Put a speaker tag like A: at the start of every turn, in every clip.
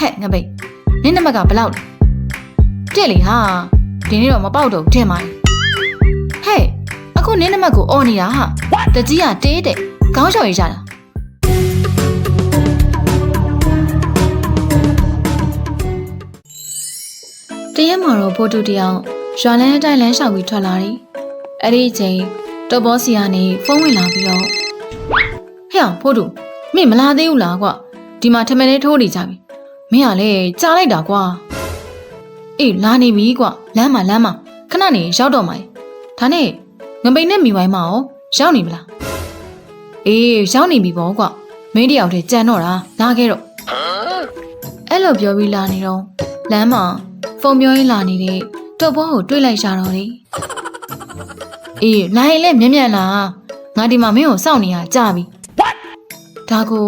A: ဟဲ့ငပိတ်နင်းနံပါတ်ကဘယ်လောက်လဲတဲ့လေဟာဒီနေ့တော့မပေါက်တော့ဘူးထင်ပါတယ်ဟဲ့အခုနင်းနံပါတ်ကိုအော်နေတာဟာတကြီးကတေးတဲ့ခေါင်းလျှော်ရကြတာတရက်မှာတော့ဖိုးတူတယောက်ရွာလန်းအတိုင်းလမ်းလျှောက်ပြီးထွက်လာတယ်အဲ့ဒီအချိန်တော့ဘောစီကနေဖုန်းဝင်လာပြီးတော့ဟဲ့အောင်ဖိုးတူမင်းမလာသေးဘူးလားကွဒီမှာထမင်းလေးထိုးနေကြပြီ မင်းကလည်းကြားလိုက်တာကွာအေးလာနေပြီကွလမ်းမှာလမ်းမှာခဏနေရောက်တော့မှာဒါနဲ့ငပိန်နဲ့မိဝိုင်းမအောင်ရောက်နေမလားအေးရောက်နေပြီပေါ့ကွမင်းတယောက်တည်းကြံတော့တာလာခဲ့တော့အဲ့လိုပြောပြီးလာနေတော့လမ်းမှာဖုန်းပြောရင်းလာနေတဲ့တုတ်ဘောကိုတွေ့လိုက်ရတော့လေအေးလာရင်လည်းမြ мян လာငါဒီမှာမင်းကိုစောင့်နေရကြပြီဒါကို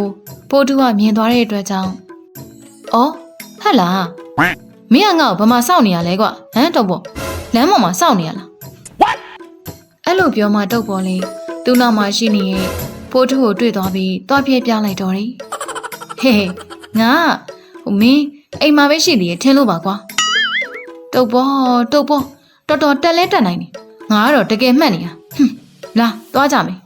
A: ပိုးတူကမြင်သွားတဲ့အတွက်ကြောင့် အော်ဟဲ့လားမင်းကငါ့ကိုဘာမှစောင့်နေရလဲကွဟမ်တုတ်ဘောလမ်းပေါ်မှာစောင့်နေရလားအဲ့လိုပြောမှတုတ်ဘောလေးသူ့နောက်မှာရှိနေရဲ့ပိုးတူကိုတွေ့သွားပြီးတွားပြဲပြလိုက်တော့တယ်ဟဲ့ငါဟိုမင်းအိမ်မှာပဲရှိနေရထင်းလို့ပါကွာတုတ်ပေါ်တုတ်ပေါ်တော်တော်တက်လဲတက်နိုင်တယ်ငါကတော့တကယ်မှတ်နေရဟွန်းလာသွားကြမယ်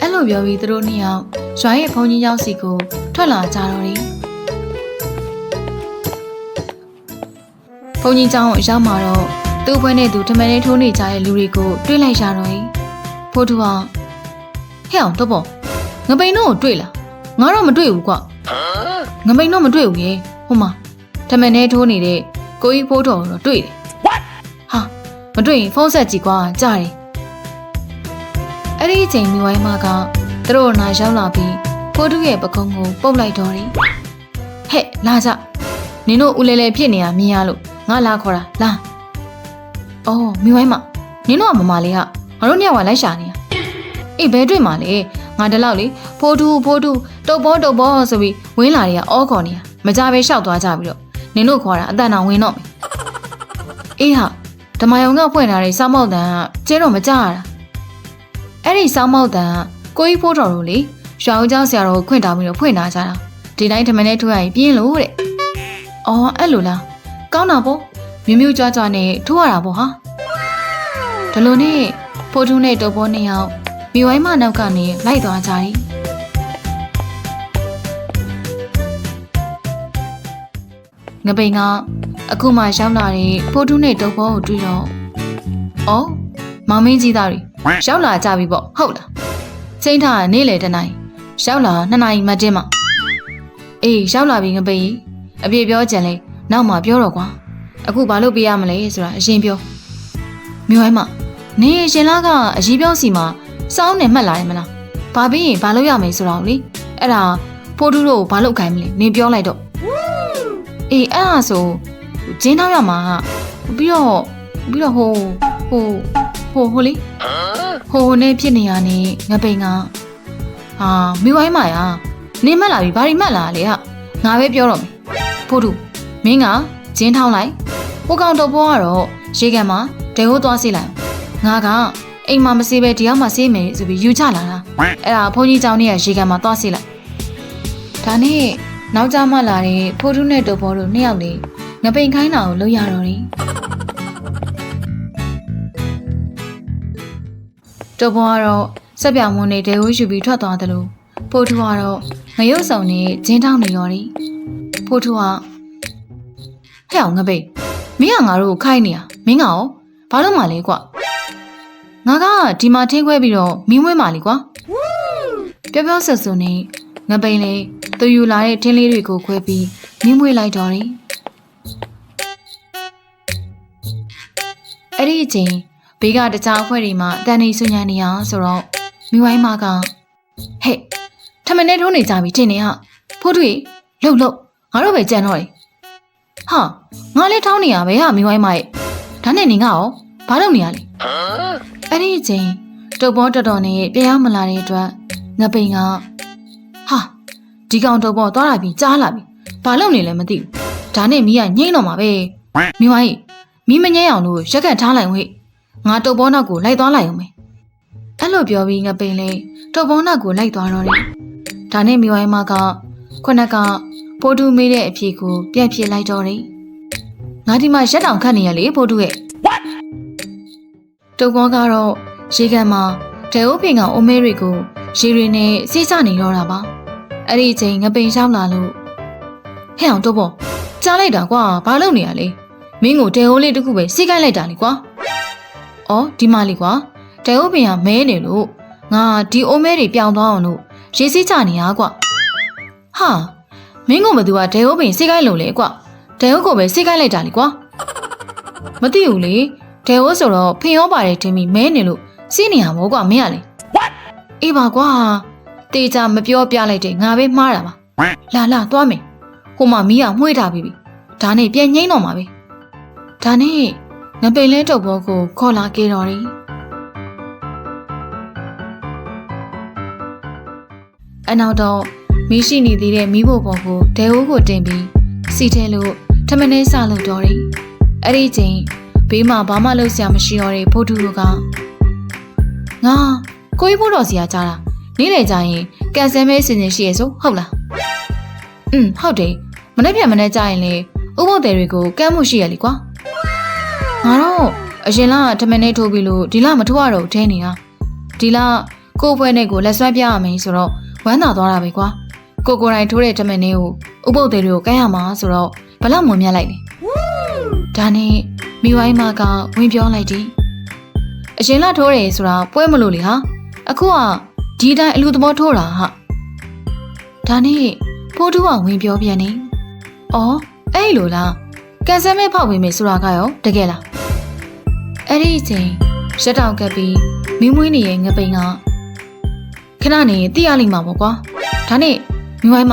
A: အဲ့လိုပြောပြီးသူတို့နှစ်ယောက်ရွာရဲ့ဘုံကြီးရောက်စီကိုထွက်လာကြတော့တယ်ုန်းကြီးကျောင်းရောက်မှာတော့သူ့ဘွဲနဲ့သူထမင်းလေးထိုးနေကြတဲ့လူတွေကိုတွေ့လိုက်ရတော့ ਈ ဖိုးထူအောင်ဟဲ့အောင်တော့ပေါ့ငပိန်တော့ကိုတွေ့လားငါတော့မတွေ့ဘူးကွငပိန်တော့မတွေ့ဘူးရေဟိုမှာထမင်းလေးထိုးနေတဲ့ကိုကြီးဖိုးတော်တော့တွေ့တယ်ဟာမတွေ့ရင်ဖုန်းဆက်ကြည့်ကွာကြားတယ်အဲ့ဒီအချိန်မိဝိုင်းမကသူတို့နာရောက်လာပြီးဖိုးထူရဲ့ပကုံးကိုပုတ်လိုက်တော့တယ်ဟဲ့လာကြနင်တို့ဦးလဲလဲဖြစ်နေတာမြင်ရလို့ ငါလာခေါ်တာလာအော်မိဝိုင်းမနင်တို့ကမမလေးကငါတို့နှစ်ယောက်ကလိုက်ရှာနေတာအေးဘဲတွေ့မှာလေငါတလောက်လေဖိုးတူဖိုးတူတုတ်ဘောတုတ်ဘောဆိုပြီးဝင်းလာတွေကအောခေါ်နေတာမကြပဲရှောက်သွားကြပြီးတော့နင်တို့ခေါ်တာအတန်တော်ဝင်တော့မယ်အေးဟာဓမယုံကဖွင့်ထားတဲ့စောင်းမောက်တန်ကကျဲတော့မကြရတာအဲ့ဒီစောင်းမောက်တန်ကကိုကြီးဖိုးတော်တို့လေရွာဦးကျောင်းဆရာတော်ကိုခွင့်တောင်းပြီးတော့ဖွင့်ထားကြတာဒီတိုင်းဓမနဲ့ထွက်ရရင်ပြင်းလို့တဲ့အော်အဲ့လိုလား ကောင်းတာပေါ့မြူးမြူးကြွားကြွားနဲ့ထိုးရတာပေါ့ဟာဒီလိုနဲ့ဖိုးထူးနဲ့တုပ်ပေါ်နှစ်ယောက်မိဝိုင်းမနောက်ကနေလိုက်သွားကြတယ်ငပိန်ကအခုမှရောက်လာတဲ့ဖိုးထူးနဲ့တုပ်ပေါ်ကိုတွေ့တော့အော်မောင်မင်းကြီးသားတွေရောက်လာကြပြီပေါ့ဟုတ်လားချိန်ထားနေလေတနိုင်ရောက်လာနှစ်နာရီမှတင်းမအေးရောက်လာပြီငပိန်အပြေပြောကြံလေ နောက်မှပြောတော့ကွာအခုဘာလို့ပြရမလဲဆိုတာအရင်ပြောမြို့ဝိုင်းမနေရှင်လာကအရေးပြောစီမှာစောင်းနေမှတ်လာတယ်မလားဘာပြီးရင်ဘာလို့ရမယ်ဆိုတော့လေအဲ့ဒါဖိုးထူးတို့ကိုဘာလို့ခိုင်းမလဲနင်ပြောလိုက်တော့အေးအဲ့ဒါဆိုဂျင်းထောက်ရမှာပြီးတော့ပြီးတော့ဟိုဟိုဟိုဟိုလေဟိုဟိုနဲ့ဖြစ်နေရနေငပိန်ကဟာမိဝိုင်းမာယာနင်းမက်လာပြီဘာဒီမက်လာလေဟာငါပဲပြောတော့မယ်ဖိုးတူ မင်းကဂျင်းထောင်းလိုက်ဟိုကောင်တော့ဘောကတော့ရေကန်မှာဒဲဟိုးသွားစီလိုက်ငါကအိမ်မှာမစေးပဲဒီရောက်မှာစေးမယ်ဆိုပြီးယူချလာတာအဲ့ဒါဘုန်းကြီးကြောင်နဲ့ရေကန်မှာသွားစီလိုက်ဒါနဲ့နောက်ကြမှလာတဲ့ဖိုးထုနဲ့တော့ဘောတို့နှစ်ယောက်လေးငပိန်ခိုင်းတာကိုလုပ်ရတော့တယ်တော့ဘောကတော့စက်ပြောင်မွန်းနဲ့ဒဲဟိုးယူပြီးထွက်သွားတယ်လို့ဖိုးထုကတော့ငရုတ်ဆောင်နဲ့ဂျင်းထောင်းနေရော်တယ်ဖိုးထုက ဟဲ့အောင်ငပိန်မင်းကငါတို့ကိုခိုင်းနေရမင်းကရောဘာလို့မှလဲကွငါကဒီမှာထင်းခွဲပြီးတော့မင်းဝဲမှလေကွာပြောပြောဆက်စွန်းနေငပိန်လေးသူယူလာတဲ့ထင်းလေးတွေကိုခွဲပြီးမြင်းမွေးလိုက်တော့တယ်။အဲ့ဒီအချိန်ဘေးကတခြားအဖွဲ့တွေမှတန်နေဆွညာနေအောင်ဆိုတော့မိဝိုင်းမကဟဲ့ထမင်းနဲ့ထိုးနေကြပြီထင်နေဟာဖိုးထွေလှုပ်လှုပ်ငါတို့ပဲကြံတော့တယ်။ ဟာငါလည်းထောင်းနေရပဲဟာမိဝိုင်းမရဲ့ဒါနဲ့နေငါရောဘာလုပ်နေရလဲ။အဲ့ဒီအချိန်တုပ်ပေါ်တော်တော်နဲ့ပြရောက်မလာတဲ့အတွက်ငပိန်ကဟာဒီကောင်တော့ပေါ့သွားလာပြီးကြားလာပြီဘာလုပ်နေလဲမသိဘူးဒါနဲ့မီးကငိမ့်တော့မှာပဲမိမကြီးမီးမငိမ့်အောင်လို့ရက်ကန်ထားလိုက်ဝေ့ငါတုပ်ပေါ်နောက်ကိုလိုက်သွားလိုက်အောင်မယ်အဲ့လိုပြောပြီးငပိန်လေးတုပ်ပေါ်နောက်ကိုလိုက်သွားတော့တယ်ဒါနဲ့မိဝိုင်းမကခုနက ဖိုးတူမေးတဲ့အဖြေကိုပြက်ပြစ်လိုက်တော့တယ်ငါဒီမှာရက်တောင်ခတ်နေရလေဖိုးတူရဲ့တုံဘောကတော့ရေကန်မှာဒေအိုးဖင်ကအိုမဲတွေကိုရေတွေနဲ့စိစနေတော့တာပါအဲ့ဒီအချိန်ငပိန်ရှောင်းလာလို့ဟဲ့အောင်တော့ဘောကြားလိုက်တာကွာဘာလုပ်နေရလဲမင်းကိုဒေအိုးလေးတစ်ခုပဲစိတ်ကိုက်လိုက်တာလေကွာအော်ဒီမလေးကွာဒေအိုးဖင်ကမဲနေလို့ငါဒီအိုမဲတွေပြောင်းသွားအောင်လို့ရေစိချနေရကွာဟာ မင်းကဘသူကဒေအိုးပင်စိတ်ကိုက်လို့လေကွာဒေအိုးကိုပဲစိတ်ကိုက်လိုက်တာလေကွာမသိဘူးလေဒေအိုးဆိုတော့ဖင်ရောပါတယ်တင်ပြီးမဲနေလို့စိနေရမို့ကွာမင်းကလေအေးပါကွာတေချာမပြောပြလိုက်တဲ့ငါပဲမှားတာပါလာလာသွားမယ်ဟိုမှာမီးကမှွေးထားပြီပြီဒါနဲ့ပြန်ငိမ့်တော့မှာပဲဒါနဲ့ငပိန်လဲတုပ်ဘောကိုခေါ်လာခဲ့တော်တယ်အနောက်တော့ မီးရှိနေသေးတဲ့မီးဖို့ပေါ်ကိုဒဲအိုးကိုတင်ပြီးစီထဲလို့ထမင်းလေးစလုပ်တော်တယ်အဲ့ဒီချိန်ဘေးမှာဘာမှလုပ်စရာမရှိတော့တဲ့ဖိုးတူတို့ကငါကိုကြီးဖို့တော်စီကကြားတာနေ့လေကြရင်ကန်ဆယ်မဲအစီအစဉ်ရှိရဆိုဟုတ်လားอืมဟုတ်တယ်မနေ့ပြန်မနေ့ကြရင်လေဥပုပ်တယ်တွေကိုကမ်းမှုရှိရလေကွာငါတော့အရင်လကထမင်းလေးထိုးပြီးလို့ဒီလမထိုးရတော့ထဲနေတာဒီလကို့ဘွဲနဲ့ကိုလက်ဆွဲပြရမယ်ဆိုတော့ဝမ်းသာသွားတာပဲကွာ ကိုကိုယ်တိုင်ထိုးတဲ့ထမင်းလေးကိုဥပုပ်တယ်တွေကိုကမ်းရမှာဆိုတော့ဘလောက်မွန်မြတ်လိုက်လဲဒါနဲ့မိဝိုင်းမကဝင်ပြောလိုက်တယ်အရင်လထိုးတယ်ဆိုတာပွဲမလို့လေဟာအခုကဒီတိုင်းအလူသဘောထိုးတာဟာဒါနဲ့ဖိုးတူကဝင်ပြောပြန်နေအော်အဲ့လိုလားကန်ဆယ်မဲ့ဖောက်ဝင်မယ်ဆိုတာကရောတကယ်လားအဲ့ဒီအချိန်ရက်တောင်ကပ်ပြီးမိမွေးနေရဲ့ငပိန်ကခဏနေတိရလိမ့်မှာပေါ့ကွာဒါနဲ့ မိဝိုင်းမ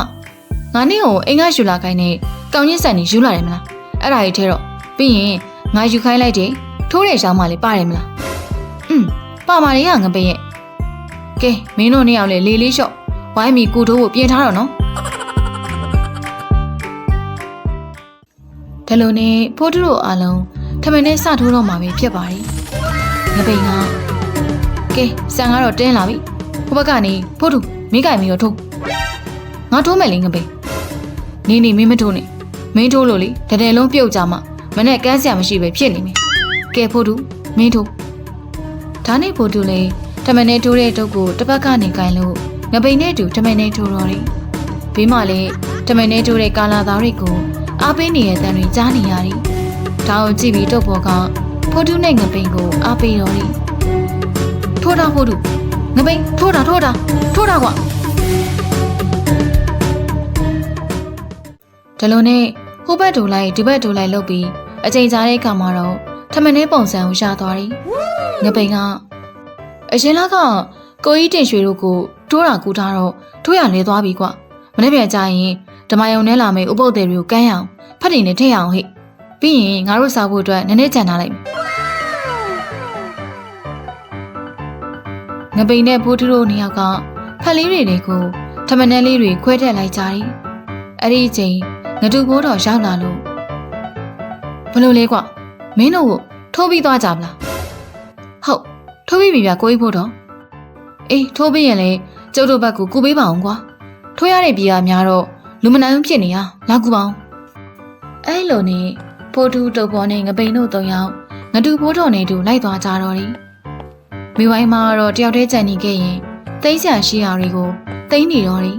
A: ငါနေ့ကိုအိမ်ကယူလာခိုင်းနေကောင်းကြီးဆန်နေယူလာတယ်မလားအဲ့ဒါကြီးထဲတော့ပြီးရင်ငါယူခိုင်းလိုက်တယ်ထိုးတဲ့ရှောင်းမလေးပါတယ်မလားอืมပါမာလေးကငပိန်ရဲ့ကဲမင်းတို့နှစ်ယောက်လေလေးလေးလျှော့ဝိုင်းမီကူတိုးကိုပြင်ထားတော့နော်ဒါလိုနဲ့ဖိုးတူတို့အားလုံးထမင်းနဲ့စထိုးတော့မှာပဲဖြစ်ပါတယ်ငပိန်ကကဲဆန်ကတော့တင်းလာပြီဟိုဘက်ကနေဖိုးတူမိကြိုင်မီတော့ထိုး ငါထိုးမယ်လေငပိန်နေနေမင်းမထိုးနဲ့မင်းထိုးလို့လေတတယ်လုံးပြုတ်ကြမှာမနဲ့ကန်းစရာမရှိပဲဖြစ်နေမယ်ကဲဖိုးတူမင်းထိုးဒါနဲ့ဖိုးတူလေထမင်းနဲ့ထိုးတဲ့တုပ်ကိုတစ်ပတ်ကနေကင်လို့ငပိန်နဲ့အတူထမင်းနဲ့ထိုးတော့တယ်ဘေးမှာလေထမင်းနဲ့ထိုးတဲ့ကာလာသားတွေကိုအားပေးနေတဲ့တန်တွေကြားနေရတယ်ဒါကိုကြည့်ပြီးတုပ်ပေါ်ကဖိုးတူနဲ့ငပိန်ကိုအားပေးတော့တယ်ထိုးတာဖိုးတူငပိန်ထိုးတာထိုးတာထိုးတာကွာ ဒါလိုနဲ့ဟိုဘက်ဒူလိုက်ဒီဘက်ဒူလိုက်လုပ်ပြီးအချိန်ကြာတဲ့အခါမှာတော့ထမင်းလေးပုံစံကိုရသွားတယ်ငပိန်ကအရင်လကကိုကြီးတင်ရွှေတို့ကိုထိုးတာကူထားတော့ထိုးရလဲသွားပြီကွမနေ့ပြန်ကြရင်ဓမ္မယုံနဲ့လာမယ့်ဥပုပ်တယ်တွေကိုကမ်းရအောင်ဖတ်တင်နဲ့ထည့်ရအောင်ဟိပြီးရင်ငါတို့စားဖို့အတွက်နည်းနည်းကြံထားလိုက်မယ်ငပိန်နဲ့ဖိုးထူးတို့နှစ်ယောက်ကဖက်လေးတွေတွေကိုထမနန်းလေးတွေခွဲထည့်လိုက်ကြတယ်အဲ့ဒီအချိန် ငတူဘိုးတော်ရောက်လာလို့ဘလို့လဲကွမင်းတို့ကိုထိုးပြီးသွားကြမလားဟုတ်ထိုးပြီးပြီဗျကိုကြီးဖို့တော့အေးထိုးပြီးရင်လေကျုပ်တို့ဘက်ကိုကူပေးပါအောင်ကွာထိုးရတဲ့ပြည်ကများတော့လူမနိုင်ဘူးဖြစ်နေရလာကူပါအောင်အဲ့လိုနဲ့ဖိုးတူတုပ်ပေါ်နဲ့ငပိန်တို့သုံးယောက်ငတူဘိုးတော်နဲ့တူလိုက်သွားကြတော့တယ်မိဝိုင်းမှာတော့တယောက်တည်းကြံနေခဲ့ရင်တိတ်ဆရာရှိရာတွေကိုတိတ်နေတော့တယ်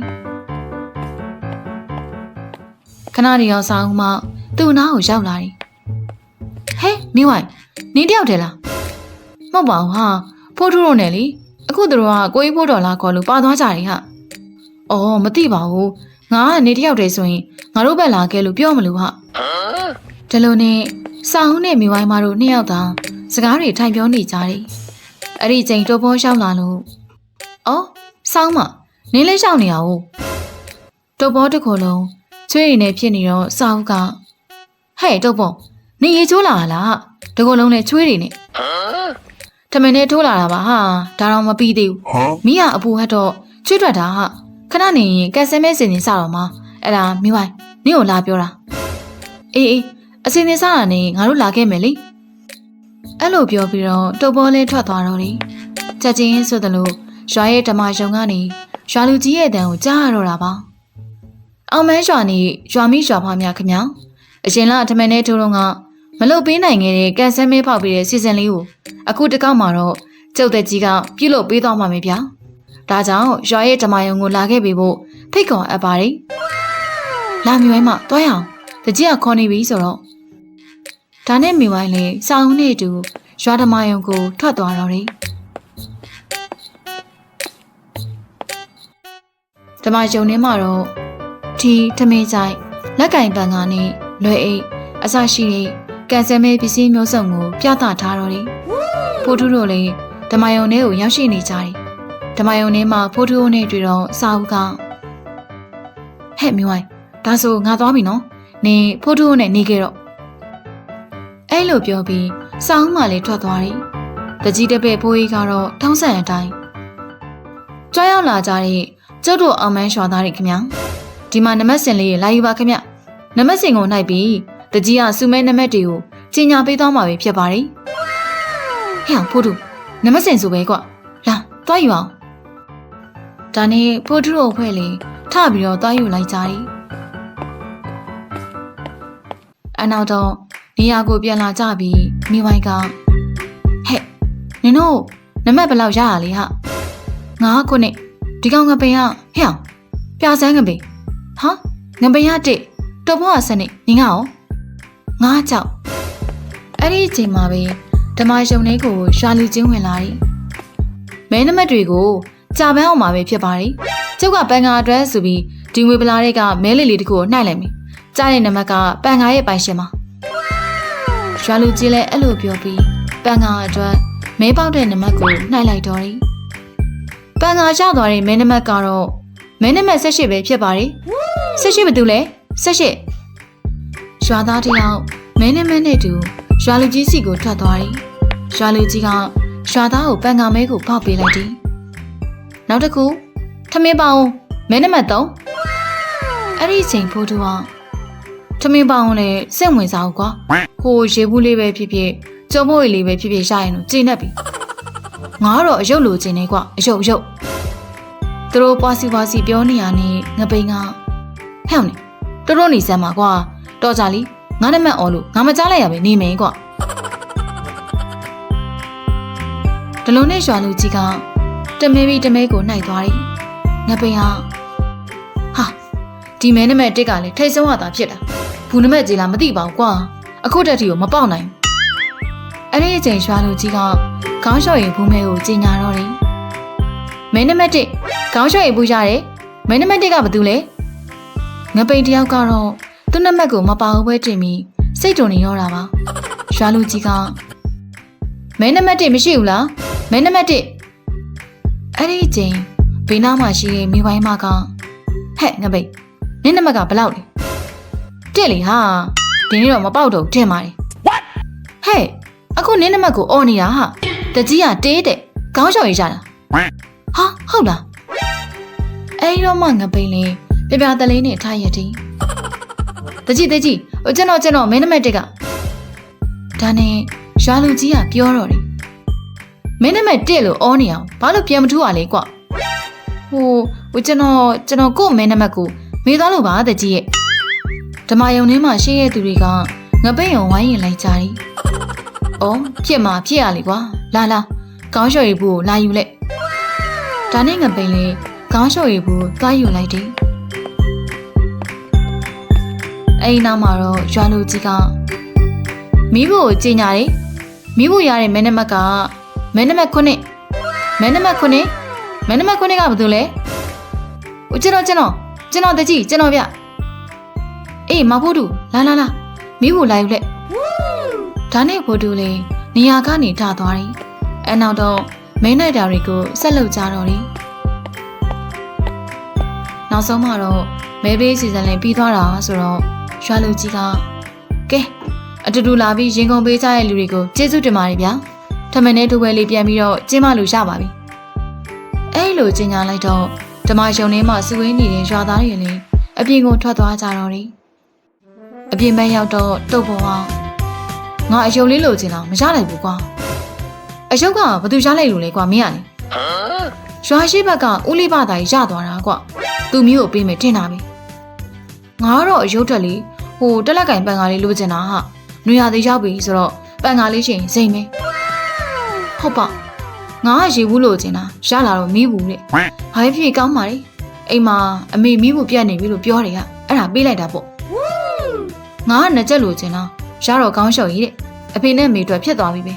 A: ခဏနေအောင်ဆောင်မှသူ့နားကိုရောက်လာတယ်ဟဲမိဝိုင်းနင်းတယောက်တည်းလားမဟုတ်ပါဘူးဟာဖိုးထူးတို့နဲ့လေအခုသူတို့ကကိုကြီးဖိုးတော်လာခေါ်လို့ပါသွားကြတယ်ဟာအော်မသိပါဘူးငါကနေတယောက်တည်းဆိုရင်ငါတို့ဘက်လာခဲ့လို့ပြောမလို့ဟာဒါလိုနဲ့စာအုပ်နဲ့မိဝိုင်းမတို့နှစ်ယောက်သာစကားတွေထိုင်ပြောနေကြတယ်အဲ့ဒီချိန်တိုးပေါ်ရှောက်လာလို့အော်စောင်းမနင်းလေးရှောက်နေရအောင်တိုးပေါ်တစ်ခုလုံး ချွေးရည်နဲ့ဖြစ်နေတော့စာအုပ်ကဟဲ့တုပ်ပုံနေရေချိုးလာလားတကူလုံးနဲ့ချွေးတွေနဲ့ထမင်းနဲ့ထိုးလာတာပါဟာဒါတော့မပြီးသေးဘူး
B: Huh?
A: မိကအပူဟတ်တော့ချွေးထွက်တာဟာခဏနေရင်ကက်ဆယ်မဲစင်နေစတော့မှာအဲ့ဒါမိဝိုင်းနင့်ကိုလာပြောတာအေးအေးအစင်နေစားတာနေငါတို့လာခဲ့မယ်လေအဲ့လိုပြောပြီးတော့တုပ်ပေါ်လေးထွက်သွားတော့တယ်ချက်ချင်းဆိုသလိုရွာရဲ့ဓမ္မယုံကနေရွာလူကြီးရဲ့တန်ကိုကြားရတော့တာပါ အောင်မန်းရွာနေရွာမိရွာဖွားများခင်ဗျာအရင်လထမင်းနဲ့ထိုးတော့ကမလုတ်ပေးနိုင်ခဲ့တဲ့ကန်ဆယ်မဲဖောက်ပြီးတဲ့စီစဉ်လေးကိုအခုတစ်ကောက်မှာတော့ကျုပ်သက်ကြီးကပြုလုပ်ပေးသွားမှာမေဗျာဒါကြောင့်ရွာရဲ့ဓမ္မယုံကိုလာခဲ့ပေးဖို့ဖိတ်ခေါ်အပ်ပါတယ်လာမြွေးမတွားရအောင်တကြီးကခေါ်နေပြီဆိုတော့ဒါနဲ့မိဝိုင်းလေးစာအုပ်နဲ့အတူရွာဓမ္မယုံကိုထွက်သွားတော့တယ်ဓမ္မယုံထဲမှာတော့ ဒီထမင်းကြိုက်လက်ကင်ပန်ကနေလွယ်အိတ်အစရှိတဲ့ကန်ဆယ်မဲပစ္စည်းမျိုးစုံကိုပြသထားတော့တယ်ဖိုးထုတို့လည်းဓမ္မယုံထဲကိုရောက်ရှိနေကြတယ်ဓမ္မယုံထဲမှာဖိုးထုတို့နဲ့တွေ့တော့စာအုပ်ကဟဲ့မိဝိုင်းဒါဆိုငါသွားပြီနော်နင်ဖိုးထုတို့နဲ့နေခဲ့တော့အဲ့လိုပြောပြီးစာအုပ်မှလည်းထွက်သွားတယ်တကြီးတပည့်ဖိုးကြီးကတော့ထောင်းဆန်အတိုင်းကြွားရောက်လာကြတဲ့ကျုပ်တို့အောင်မန်းရွာသားတွေခင်ဗျာ ဒီမှာနမတ်စင်လေးလာယူပါခင်ဗျနမတ်စင်ကိုနှိုက်ပြီးတကြီးကစုမဲနမတ်တွေကိုကြီးညာပေးသွားမှာပဲဖြစ်ပါတယ်ဟဲ့ဖိုးထုနမတ်စင်ဆိုပဲကွာလာသွားယူအောင်ဒါနဲ့ဖိုးထုတို့အဖွဲ့လေးထပြီးတော့သွားယူလိုက်ကြတယ်အနောက်တော့နေရာကိုပြန်လာကြပြီးမိဝိုင်းကဟဲ့နင်တို့နမတ်ဘယ်လောက်ရရလဲဟာငါးခုနှစ်ဒီကောင်ငပိန်ကဟဲ့အောင်ပြဆန်းငပိန် ဟာငပိန်ရတစ်တော်ဘောဆန်နေနင်ကရောငါးချောက်အဲ့ဒီအချိန်မှာပဲဓမ္မယုံလေးကိုရွာလူချင်းဝင်လာတယ်မဲနမတ်တွေကိုကြာပန်းအောင်မှာပဲဖြစ်ပါတယ်ကျုပ်ကပန်ကာအတွက်ဆိုပြီးဒီငွေပလာတွေကမဲလေးလေးတခုကိုနှိုက်လိုက်ပြီကြားတဲ့နမတ်ကပန်ကာရဲ့ပိုင်ရှင်ပါရွာလူကြီးလည်းအဲ့လိုပြောပြီးပန်ကာအတွက်မဲပေါက်တဲ့နမတ်ကိုနှိုက်လိုက်တော့တယ်ပန်ကာရသွားတဲ့မဲနမတ်ကတော့ မဲနမတ်၁၈ပဲဖြစ်ပါတယ်၁၈ဘယ်သူလဲ၁၈ရွာသားတယောက်မဲနမတ်နဲ့တူရွာလူကြီးစီကိုထွက်သွားတယ်ရွာလူကြီးကရွာသားကိုပန်ကာမဲကိုပေါက်ပေးလိုက်တယ်နောက်တစ်ခုထမင်းပေါအောင်မဲနမတ်တော့အဲ့ဒီအချိန်ဖိုးတူအောင်ထမင်းပေါအောင်လည်းစိတ်ဝင်စားဘူးကွာဟိုရေဘူးလေးပဲဖြစ်ဖြစ်ကြုံမို့ရည်လေးပဲဖြစ်ဖြစ်ရရင်တော့ကျင်းနေပြီငါကတော့အယုတ်လိုချင်နေကွာအယုတ်အယုတ် သူတို့ပွားစီပွားစီပြောနေရနေငပိန်ကဟဲ့အောင်နေသူတို့နေစမ်းပါကွာတော်ကြလီငါနဲ့မက်အော်လို့ငါမကြားလိုက်ရပဲနေမင်းကွာဒလုံးနဲ့ရွာလူကြီးကတမဲပြီးတမဲကိုနှိုက်သွားတယ်ငပိန်ဟာဟာဒီမဲနဲ့မဲ့တစ်ကလည်းထိတ်ဆုံးရတာဖြစ်တာဘူးနမက်ကြီးလားမသိပါဘူးကွာအခုတက်တီကိုမပေါက်နိုင်အဲ့ဒီအချိန်ရွာလူကြီးကခေါင်းလျှော်ရင်ဘူးမဲကိုကြီးညာတော့တယ် မဲနမက်တစ်ခေါင်းလျှော်ရင်ဘူးရတယ်မဲနမက်တစ်ကဘာတူလဲငပိန်တယောက်ကတော့သူ့နမက်ကိုမပါဘူးပဲတင်ပြီးစိတ်တုန်နေရောတာပါရွာလူကြီးကမဲနမက်တစ်မရှိဘူးလားမဲနမက်တစ်အဲ့ဒီအချိန်ဘေးနားမှာရှိတဲ့မိဘိုင်းမကဟဲ့ငပိန်နင်းနမက်ကဘယ်လောက်လဲတဲ့လေဟာဒီနေ့တော့မပေါက်တော့တင်ပါတယ်ဟဲ့အခုနင်းနမက်ကိုអော်နေတာဟာတကြီးကတေးတဲ့ခေါင်းလျှော်ရရတာ ဟာဟုတ်လားအဲ့ဒီတော့မှငပိန်လေးပြပြတလေးနဲ့ထားရသည်တကြီးတကြီးဟိုကျွန်တော်ကျွန်တော်မင်းနမက်တက်ကဒါနဲ့ရွာလူကြီးကပြောတော့တယ်မင်းနမက်တက်လို့အောနေအောင်ဘာလို့ပြန်မထူးရလဲကွဟိုဟိုကျွန်တော်ကျွန်တော်ကို့မင်းနမက်ကိုမေးသွားလို့ပါတကြီးရဲ့ဓမ္မယုံထဲမှာရှေ့ရဲ့သူတွေကငပိန်ရုံဝိုင်းရင်လိုက်ကြတယ်အော်ဖြစ်မှာဖြစ်ရလေကွာလာလာကောင်းလျှော်ရီဘူးကိုလာယူလိုက် ဒါနဲ့ငပိန်လေးကောင်းလျှော်ရီဘူးကိုသွားယူလိုက်တယ်အဲ့ဒီနောက်မှာတော့ရွာလူကြီးကမိဖို့ကိုကြီးညာတယ်မိဖို့ရတဲ့မဲနမက်ကမဲနမက်ခုနှစ်မဲနမက်ခုနှစ်မဲနမက်ခုနှစ်ကဘာလို့လဲဦးကျွန်တော်ကျွန်တော်ကျွန်တော်တကြီးကျွန်တော်ဗျအေးမဖို့တူလာလာလာမိဖို့လာယူလက်ဒါနဲ့ဖို့တူလေနေရာကနေထသွားတယ်အနောက်တော့ မင်းနိုင်တာတွေကိုဆက်လုပ်ကြတော့တယ်နောက်ဆုံးမှတော့မဲဘေးစီဇန်လင်ပြီးသွားတာဆိုတော့ရွာလူကြီးကကဲအတူတူလာပြီးရင်ကုန်ပေးကြတဲ့လူတွေကိုကျေးဇူးတင်ပါတယ်ဗျာထမင်းနဲ့ဒူဝဲလေးပြန်ပြီးတော့ကျင်းမလို့ရပါပြီအဲ့လိုကျင်ညာလိုက်တော့ဓမ္မယုံထဲမှာစုဝေးနေတဲ့ရွာသားတွေလည်းအပြင်ကိုထွက်သွားကြတော့တယ်အပြင်ဘက်ရောက်တော့တုတ်ပေါ်ကငါအယုံလေးလိုချင်တာမရနိုင်ဘူးကွာ အယုတ်ကဘသူရလိုက်လို့လဲကွာမင်းကလေရွာရှိဘက်ကဦးလေးပါတာကြီးရသွားတာကွာသူမျိုးကိုပေးမယ်ထင်တာပဲငါကတော့အယုတ်တက်လေဟိုတက်လက်ကင်ပန်ကားလေးလိုချင်တာဟာနွေရာသီရောက်ပြီဆိုတော့ပန်ကားလေးရှင်စိမ့်မယ်ဟုတ်ပါငါကရေဘူးလိုချင်တာရလာတော့မီးဘူးတဲ့ဘာဖြစ်ဖြစ်ကောင်းပါလေအိမ်မှာအမေမီးဘူးပြတ်နေပြီလို့ပြောတယ်ကအဲ့ဒါပေးလိုက်တာပေါ့ငါကနှစ်ချက်လိုချင်တာရတော့ကောင်းလျှော်ကြီးတဲ့အဖေနဲ့မေအတွက်ဖြစ်သွားပြီပဲ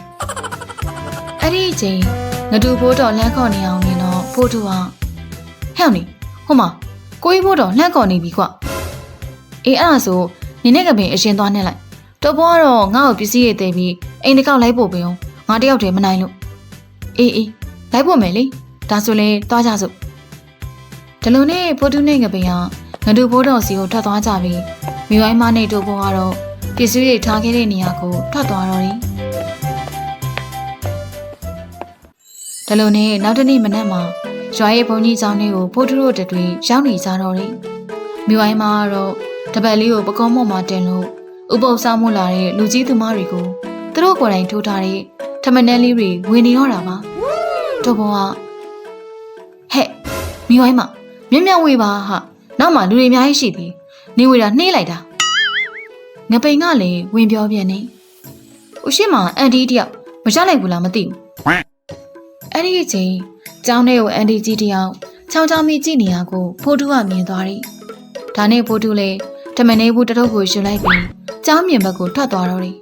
A: အဲ့ဒီအချိန်ငတူဘိုးတော်လမ်းခေါ်နေအောင်မြင်တော့ဖိုးတူကဟဲ့အောင်နေဟိုမှာကိုကြီးဘိုးတော်လှမ်းခေါ်နေပြီကွအေးအဲ့ဒါဆိုနင်းနဲ့ကပင်အရင်သွားနေလိုက်တော်ဘောကတော့ငါ့ကိုပစ္စည်းရည်သေးပြီးအိမ်တစ်ကောက်လိုက်ပို့ပေးအောင်ငါတယောက်တည်းမနိုင်လို့အေးအေးလိုက်ပို့မယ်လေဒါဆိုလဲသွားကြစို့ဒီလိုနဲ့ဖိုးတူနဲ့ကပင်ကငတူဘိုးတော်စီကိုထွက်သွားကြပြီးမိဝိုင်းမနဲ့တို့ဘောကတော့ပစ္စည်းတွေထားခဲ့တဲ့နေရာကိုထွက်သွားတော့တယ် ဒီလိုနဲ့နောက်တစ်နေ့မနက်မှာရွာရဲ့ဘုံကြီးကျောင်းလေးကိုဖိုးတူတို့တတွေရောက်နေကြတော့တယ်မိဝိုင်းမကတော့တပတ်လေးကိုပကုံးမော့မှာတင်လို့ဥပုပ်ဆောင်မှုလာတဲ့လူကြီးသူမတွေကိုသူတို့ကိုယ်တိုင်ထိုးထားတဲ့ထမနန်းလေးတွေဝင်နေတော့တာပါတို့ဘောကဟဲ့မိဝိုင်းမမြက်မြက်ဝေးပါဟာနောက်မှလူတွေအများကြီးရှိသေးနေဝေတာနှေးလိုက်တာငပိန်ကလည်းဝင်ပြောပြန်နေဦးရှိမအန်တီတယောက်မရလိုက်ဘူးလားမသိဘူး အဲ့ဒီအချိန်ကျောင်းထဲကိုအန်တီကြီးတယောက်ချောင်းချောင်းမိကြည့်နေရကိုဖိုးတူးကမြင်သွားတယ်ဒါနဲ့ဖိုးတူးလည်းတမနေဘူးတထုပ်ကိုယူလိုက်ပြီးကျောင်းမြင်ဘက်ကိုထွက်သွားတော့တယ်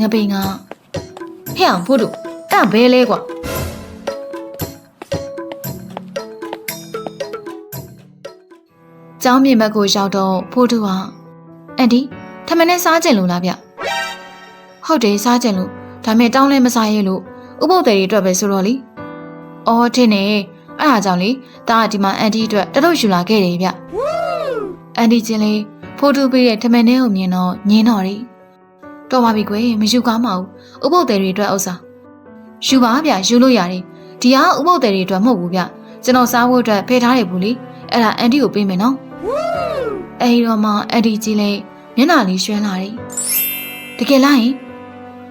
A: ငပိန်ကဟဲ့အောင်ဖိုးတူးအဲ့ဒါဘဲလဲကွာကျောင်းမြင်ဘက်ကိုရောက်တော့ဖိုးတူကအန်ဒီထမင်းနဲ့စားကြင်လို့လားဗျဟုတ်တယ်စားကြင်လို့ဒါမဲ့တောင်းလဲမစားရလို့ဥပုပ်တယ်တွေအတွက်ပဲဆိုတော့လေ အော်ထင်းနေအဲ့ဒါကြောင့်လေဒါကဒီမှာအန်ဒီအတွက်တထုပ်ယူလာခဲ့တယ်ဗျအန်ဒီချင်းလေးဖိုးတူပေးတဲ့ထမင်းနဲ့ကိုမြင်တော့ညင်းတော့တယ်တော်ပါပြီကွယ်မယူကားမအောင်ဥပုပ်တယ်တွေအတွက်ဥစ္စာယူပါဗျယူလို့ရတယ်ဒီကဥပုပ်တယ်တွေအတွက်မဟုတ်ဘူးဗျကျွန်တော်စားဖို့အတွက်ဖယ်ထားတယ်ဘူးလေအဲ့ဒါအန်ဒီကိုပေးမယ်နော်အဲ့ဒီတော့မှအန်ဒီကြီးလေးမျက်နှာလေးရွှဲလာတယ်တကယ်လားယင်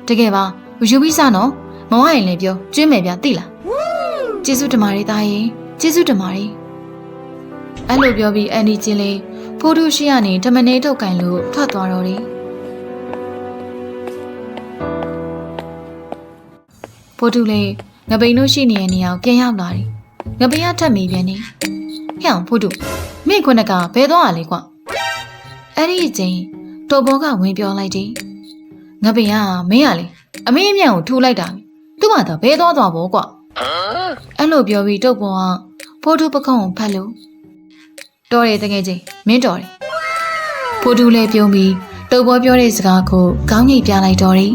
A: တကယ်ပါယူပြီးစနော်မဝရင်လည်းပြောကျွေးမယ်ဗျသိလား ကျေးဇူးတင်ပါတယ်သားရင်ကျေးဇူးတင်ပါတယ်အဲ့လိုပြောပြီးအန်ဒီကြီးလေးဖိုးထုရှိရနေဓမ္မနေထုတ်ကင်လို့ထွက်သွားတော့တယ်ဖိုးထုလေးငပိန်တို့ရှိနေတဲ့နေရာကိုပြန်ရောက်လာတယ်ငပိန်ကထပ်မိပြန်နေဟဲ့အောင်ဖိုးထုမင်းခုနကဘဲသွားရလေကွာအဲ့ဒီအချိန်တော်ဘောကဝင်ပြောလိုက်တယ်ငပိန်ကမင်းရလေအမေအမြန်ကိုထူလိုက်တာသူ့ဘာသာဘဲသွားသွားဘောကွာ အဲ့လိုပြောပြီးတုတ်ပေါ်ကဖိုးထုပခုံးကိုဖတ်လို့တော်တယ်တကယ်ချင်းမင်းတော်တယ်ဖိုးထုလည်းပြုံးပြီးတုတ်ပေါ်ပြောတဲ့စကားကိုခေါင်းညိတ်ပြလိုက်တော့တယ်